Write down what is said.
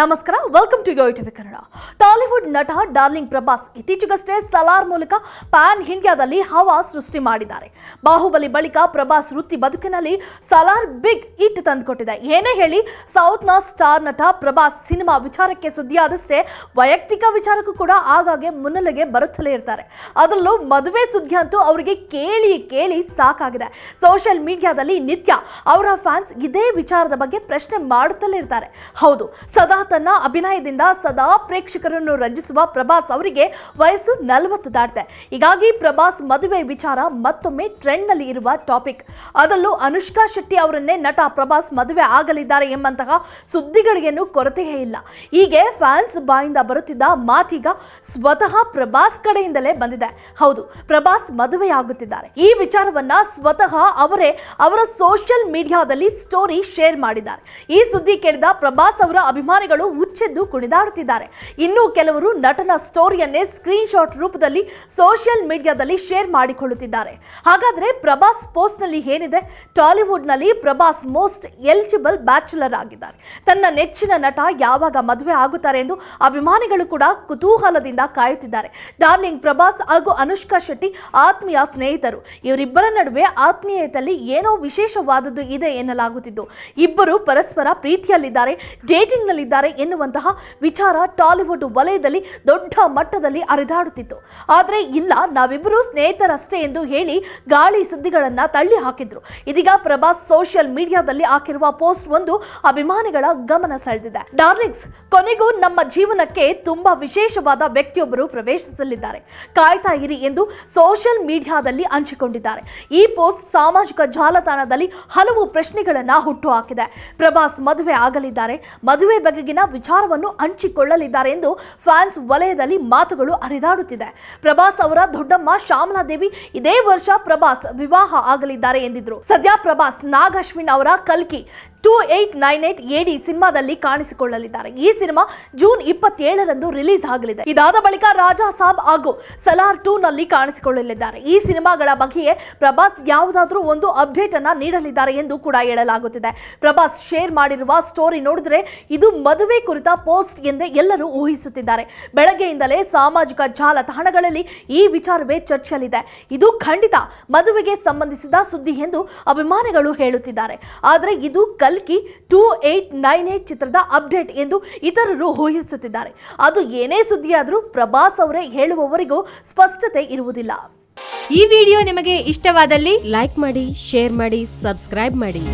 ನಮಸ್ಕಾರ welcome to Yo TV Kannada Tollywood ನಟ darling Prabhas ಇತ್ತೀಚೆಗಷ್ಟೇ ಸಲಾರ್ ಮೂಲಕ ಪ್ಯಾನ್ ಇಂಡಿಯಾದಲ್ಲಿ ಹವಾ ಸೃಷ್ಟಿ ಮಾಡಿದ್ದಾರೆ. ಬಾಹುಬಲಿ ಬಳಿಕ ಪ್ರಭಾಸ್ ವೃತ್ತಿ ಬದುಕಿನಲ್ಲಿ ಸಲಾರ್ ಬಿಗ್ ಇಟ್ ತಂದುಕೊಟ್ಟಿದೆ. ಏನೇ ಹೇಳಿ ಸೌತ್ನ ಸ್ಟಾರ್ ನಟ ಪ್ರಭಾಸ್ ಸಿನಿಮಾ ವಿಚಾರಕ್ಕೆ ಸುದ್ದಿಯಾದಷ್ಟೇ ವೈಯಕ್ತಿಕ ವಿಚಾರಕ್ಕೂ ಕೂಡ ಆಗಾಗ್ಗೆ ಮುನ್ನೆಲೆಗೆ ಬರುತ್ತಲೇ ಇರ್ತಾರೆ. ಅದರಲ್ಲೂ ಮದುವೆ ಸುದ್ದಿ ಅಂತೂ ಅವರಿಗೆ ಕೇಳಿ ಕೇಳಿ ಸಾಕಾಗಿದೆ. ಸೋಷಿಯಲ್ ಮೀಡಿಯಾದಲ್ಲಿ ನಿತ್ಯ ಅವರ ಫ್ಯಾನ್ಸ್ ಇದೇ ವಿಚಾರದ ಬಗ್ಗೆ ಪ್ರಶ್ನೆ ಮಾಡುತ್ತಲೇ ಇರ್ತಾರೆ. ಹೌದು, ಸದಾ ತನ್ನ ಅಭಿನಯದಿಂದ ಸದಾ ಪ್ರೇಕ್ಷಕರನ್ನು ರಂಜಿಸುವ ಪ್ರಭಾಸ್ ಅವರಿಗೆ ವಯಸ್ಸು ನಲವತ್ತು ದಾಟಿದೆ. ಹೀಗಾಗಿ ಪ್ರಭಾಸ್ ಮದುವೆ ವಿಚಾರ ಮತ್ತೊಮ್ಮೆ ಟ್ರೆಂಡ್ನಲ್ಲಿ ಇರುವ ಟಾಪಿಕ್. ಅದರಲ್ಲೂ ಅನುಷ್ಕಾ ಶೆಟ್ಟಿ ಅವರನ್ನೇ ನಟ ಪ್ರಭಾಸ್ ಮದುವೆ ಆಗಲಿದ್ದಾರೆ ಎಂಬಂತಹ ಸುದ್ದಿಗಳಿಗೇನು ಕೊರತೆಯೇ ಇಲ್ಲ. ಹೀಗೆ ಫ್ಯಾನ್ಸ್ ಬಾಯಿಂದ ಬರುತ್ತಿದ್ದ ಮಾತೀಗ ಸ್ವತಃ ಪ್ರಭಾಸ್ ಕಡೆಯಿಂದಲೇ ಬಂದಿದೆ. ಹೌದು, ಪ್ರಭಾಸ್ ಮದುವೆಯಾಗುತ್ತಿದ್ದಾರೆ. ಈ ವಿಚಾರವನ್ನ ಸ್ವತಃ ಅವರೇ ಅವರ ಸೋಷಿಯಲ್ ಮೀಡಿಯಾದಲ್ಲಿ ಸ್ಟೋರಿ ಶೇರ್ ಮಾಡಿದ್ದಾರೆ. ಈ ಸುದ್ದಿ ಕೇಳಿದ ಪ್ರಭಾಸ್ ಅವರ ಅಭಿಮಾನಿಗಳು ಹುಚ್ಚೆದ್ದು ಕುಣಿದಾಡುತ್ತಿದ್ದಾರೆ. ಇನ್ನು ಕೆಲವರು ನಟನ ಸ್ಟೋರಿಯನ್ನೇ ಸ್ಕ್ರೀನ್ ಶಾಟ್ ರೂಪದಲ್ಲಿ ಸೋಷಿಯಲ್ ಮೀಡಿಯಾದಲ್ಲಿ ಶೇರ್ ಮಾಡಿಕೊಳ್ಳುತ್ತಿದ್ದಾರೆ. ಹಾಗಾದ್ರೆ ಪ್ರಭಾಸ್ ಪೋಸ್ಟ್ನಲ್ಲಿ ಏನಿದೆ? ಟಾಲಿವುಡ್ನಲ್ಲಿ ಪ್ರಭಾಸ್ ಮೋಸ್ಟ್ ಎಲಿಜಿಬಲ್ ಬ್ಯಾಚುಲರ್ ಆಗಿದ್ದಾರೆ. ತನ್ನ ನೆಚ್ಚಿನ ನಟ ಯಾವಾಗ ಮದುವೆ ಆಗುತ್ತಾರೆ ಎಂದು ಅಭಿಮಾನಿಗಳು ಕೂಡ ಕುತೂಹಲದಿಂದ ಕಾಯುತ್ತಿದ್ದಾರೆ. ಡಾರ್ಲಿಂಗ್ ಪ್ರಭಾಸ್ ಹಾಗೂ ಅನುಷ್ಕಾ ಶೆಟ್ಟಿ ಆತ್ಮೀಯ ಸ್ನೇಹಿತರು. ಇವರಿಬ್ಬರ ನಡುವೆ ಆತ್ಮೀಯತೆಯಲ್ಲಿ ಏನೋ ವಿಶೇಷವಾದದ್ದು ಇದೆ ಎನ್ನಲಾಗುತ್ತಿದ್ದು. ಇಬ್ಬರು ಪರಸ್ಪರ ಪ್ರೀತಿಯಲ್ಲಿದ್ದಾರೆ ಡೇಟಿಂಗ್ ನಲ್ಲಿದ್ದಾರೆ ಎನ್ನುವಂತಹ ವಿಚಾರ ಟಾಲಿವುಡ್ ವಲಯದಲ್ಲಿ ದೊಡ್ಡ ಮಟ್ಟದಲ್ಲಿ ಅರಿದಾಡುತ್ತಿತ್ತು. ಆದರೆ ಇಲ್ಲ ನಾವಿಬ್ಬರು ಸ್ನೇಹಿತರಷ್ಟೇ ಎಂದು ಹೇಳಿ ಗಾಳಿ ಸುದ್ದಿಗಳನ್ನ ತಳ್ಳಿ ಹಾಕಿದ್ರು. ಇದೀಗ ಪ್ರಭಾಸ್ ಸೋಷಿಯಲ್ ಮೀಡಿಯಾದಲ್ಲಿ ಹಾಕಿರುವ ಪೋಸ್ಟ್ ಒಂದು ಅಭಿಮಾನಿಗಳ ಗಮನ ಸೆಳೆದಿದೆ. ಡಾರ್ಲಿಂಗ್ಸ್, ಕೊನೆಗೂ ನಮ್ಮ ಜೀವನಕ್ಕೆ ತುಂಬಾ ವಿಶೇಷವಾದ ವ್ಯಕ್ತಿಯೊಬ್ಬರು ಪ್ರವೇಶಿಸಲಿದ್ದಾರೆ. ಕಾಯ್ತಾ ಇರಿ ಎಂದು ಸೋಷಿಯಲ್ ಮೀಡಿಯಾದಲ್ಲಿ ಹಂಚಿಕೊಂಡಿದ್ದಾರೆ. ಈ ಪೋಸ್ಟ್ ಸಾಮಾಜಿಕ ಜಾಲತಾಣದಲ್ಲಿ ಹಲವು ಪ್ರಶ್ನೆಗಳನ್ನ ಹುಟ್ಟುಹಾಕಿದೆ ಪ್ರಭಾಸ್ ಮದುವೆ ಆಗಲಿದ್ದಾರೆ. ಮದುವೆ ಬಗೆಗಿನ ವಿಚಾರವನ್ನು ಹಂಚಿಕೊಳ್ಳಲಿದ್ದಾರೆ ಎಂದು ಫ್ಯಾನ್ಸ್ ವಲಯದಲ್ಲಿ ಮಾತುಗಳು ಹರಿದಾಡುತ್ತಿದೆ. ಪ್ರಭಾಸ್ ಅವರ ದೊಡ್ಡಮ್ಮ ಶ್ಯಾಮಲಾದೇವಿ ಇದೇ ವರ್ಷ ಪ್ರಭಾಸ್ ವಿವಾಹ ಆಗಲಿದ್ದಾರೆ ಎಂದಿದ್ರು. ಸದ್ಯ ಪ್ರಭಾಸ್ ನಾಗಶ್ವಿನ್ ಅವರ ಕಲ್ಕಿ ಟೂ ಏಟ್ ನೈನ್ ಏಟ್ ಎಡಿ ಸಿನಿಮಾದಲ್ಲಿ ಕಾಣಿಸಿಕೊಳ್ಳಲಿದ್ದಾರೆ. ಈ ಸಿನಿಮಾ ಜೂನ್ ಇಪ್ಪತ್ತೇಳರಂದು ರಿಲೀಸ್ ಆಗಲಿದೆ. ಇದಾದ ಬಳಿಕ ರಾಜಾ ಸಾಬ್ ಹಾಗೂ ಸಲಾರ್ ಟೂ ನಲ್ಲಿ ಕಾಣಿಸಿಕೊಳ್ಳಲಿದ್ದಾರೆ. ಈ ಸಿನಿಮಾಗಳ ಬಗ್ಗೆಯೇ ಪ್ರಭಾಸ್ ಯಾವುದಾದ್ರೂ ಒಂದು ಅಪ್ಡೇಟ್ ಅನ್ನ ನೀಡಲಿದ್ದಾರೆ ಎಂದು ಕೂಡ ಹೇಳಲಾಗುತ್ತಿದೆ. ಪ್ರಭಾಸ್ ಶೇರ್ ಮಾಡಿರುವ ಸ್ಟೋರಿ ನೋಡಿದ್ರೆ ಇದು ಮದುವೆ ಕುರಿತ ಪೋಸ್ಟ್ ಎಂದೇ ಎಲ್ಲರೂ ಊಹಿಸುತ್ತಿದ್ದಾರೆ. ಬೆಳಗ್ಗೆಯಿಂದಲೇ ಸಾಮಾಜಿಕ ಜಾಲತಾಣಗಳಲ್ಲಿ ಈ ವಿಚಾರವೇ ಚರ್ಚೆಯಲ್ಲಿದೆ. ಇದು ಖಂಡಿತ ಮದುವೆಗೆ ಸಂಬಂಧಿಸಿದ ಸುದ್ದಿ ಎಂದು ಅಭಿಮಾನಿಗಳು ಹೇಳುತ್ತಿದ್ದಾರೆ. ಆದರೆ ಇದು ಕಲ್ಕಿ ಟೂ ಏಟ್ ನೈನ್ ಏಟ್ ಚಿತ್ರದ ಅಪ್ಡೇಟ್ ಎಂದು ಇತರರು ಊಹಿಸುತ್ತಿದ್ದಾರೆ. ಅದು ಏನೇ ಸುದ್ದಿಯಾದರೂ ಪ್ರಭಾಸ್ ಅವರೇ ಹೇಳುವವರಿಗೂ ಸ್ಪಷ್ಟತೆ ಇರುವುದಿಲ್ಲ. ಈ ವಿಡಿಯೋ ನಿಮಗೆ ಇಷ್ಟವಾದಲ್ಲಿ ಲೈಕ್ ಮಾಡಿ, ಶೇರ್ ಮಾಡಿ, ಸಬ್ಸ್ಕ್ರೈಬ್ ಮಾಡಿ.